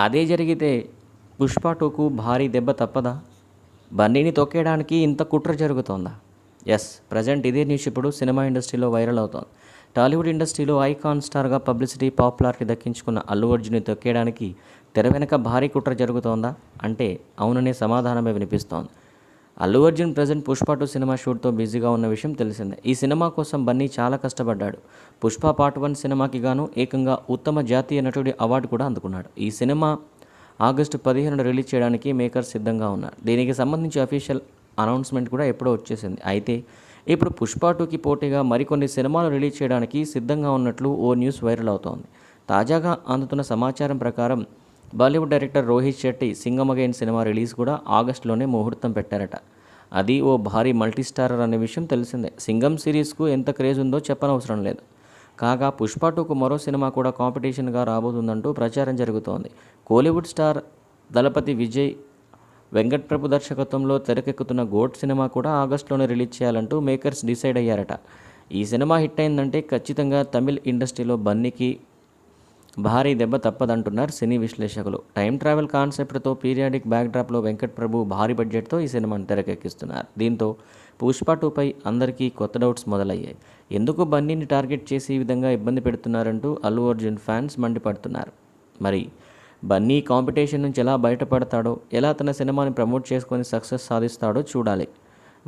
అదే జరిగితే పుష్ప టూకు భారీ దెబ్బ తప్పదా? బన్నీని తొక్కేయడానికి ఇంత కుట్ర జరుగుతోందా? ఎస్ ప్రజెంట్ ఇదే న్యూస్ ఇప్పుడు సినిమా ఇండస్ట్రీలో వైరల్ అవుతోంది. టాలీవుడ్ ఇండస్ట్రీలో ఐకాన్ స్టార్గా పబ్లిసిటీ పాపులారిటీ దక్కించుకున్న అల్లు అర్జున్ని తొక్కేయడానికి తెర వెనక భారీ కుట్ర జరుగుతోందా? అంటే అవుననే సమాధానమే వినిపిస్తోంది. Allu Arjun present Pushpa two cinema షూట్తో బిజీగా ఉన్న విషయం తెలిసిందే. ఈ సినిమా కోసం బన్నీ చాలా కష్టపడ్డాడు. పుష్ప పార్ట్ వన్ సినిమాకి గాను ఏకంగా ఉత్తమ జాతీయ నటుడి అవార్డు కూడా అందుకున్నాడు. ఈ సినిమా ఆగస్టు పదిహేను రిలీజ్ చేయడానికి మేకర్స్ సిద్ధంగా ఉన్నారు. దీనికి సంబంధించి అఫీషియల్ అనౌన్స్మెంట్ కూడా ఎప్పుడో వచ్చేసింది. అయితే ఇప్పుడు పుష్ప టూకి పోటీగా మరికొన్ని సినిమాలు రిలీజ్ చేయడానికి సిద్ధంగా ఉన్నట్లు ఓ న్యూస్ వైరల్ అవుతోంది. తాజాగా అందుతున్న సమాచారం ప్రకారం Bollywood director Rohit Shetty Singham again cinema release కూడా ఆగస్టులోనే ముహూర్తం పెట్టారట. అది ఓ భారీ మల్టీస్టారర్ అనే విషయం తెలిసిందే. సింగం సిరీస్కు ఎంత క్రేజ్ ఉందో చెప్పనవసరం లేదు. కాగా పుష్ప టూకు మరో సినిమా కూడా కాంపిటీషన్గా రాబోతుందంటూ ప్రచారం జరుగుతోంది. కోలీవుడ్ స్టార్ దళపతి విజయ్ వెంకట్ ప్రభు దర్శకత్వంలో తెరకెక్కుతున్న గోట్ సినిమా కూడా ఆగస్టులోనే రిలీజ్ చేయాలంటూ మేకర్స్ డిసైడ్ అయ్యారట. ఈ సినిమా హిట్ అయిందంటే ఖచ్చితంగా తమిళ్ ఇండస్ట్రీలో బన్నీకి భారీ దెబ్బ తప్పదంటున్నారు సినీ విశ్లేషకులు. టైం ట్రావెల్ కాన్సెప్ట్తో పీరియాడిక్ బ్యాక్డ్రాప్లో వెంకట్ ప్రభు భారీ బడ్జెట్తో ఈ సినిమాను తెరకెక్కిస్తున్నారు. దీంతో పుష్ప టూపై అందరికీ కొత్త డౌట్స్ మొదలయ్యాయి. ఎందుకు బన్నీని టార్గెట్ చేసి ఈ విధంగా ఇబ్బంది పెడుతున్నారంటూ అల్లు అర్జున్ ఫ్యాన్స్ మండిపడుతున్నారు. మరి బన్నీ కాంపిటీషన్ నుంచి ఎలా బయటపడతాడో ఎలా తన సినిమాని ప్రమోట్ చేసుకొని సక్సెస్ సాధిస్తాడో చూడాలి.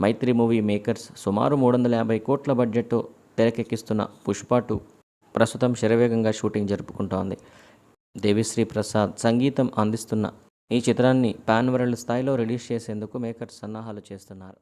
మైత్రి మూవీ మేకర్స్ సుమారు మూడు వందల యాభై కోట్ల బడ్జెట్తో తెరకెక్కిస్తున్న పుష్ప టూ ప్రస్తుతం శరవేగంగా షూటింగ్ జరుపుకుంటోంది. దేవిశ్రీ ప్రసాద్ సంగీతం అందిస్తున్న ఈ చిత్రాన్ని పాన్ వరల్డ్ స్థాయిలో రిలీజ్ చేసేందుకు మేకర్స్ సన్నాహాలు చేస్తున్నారు.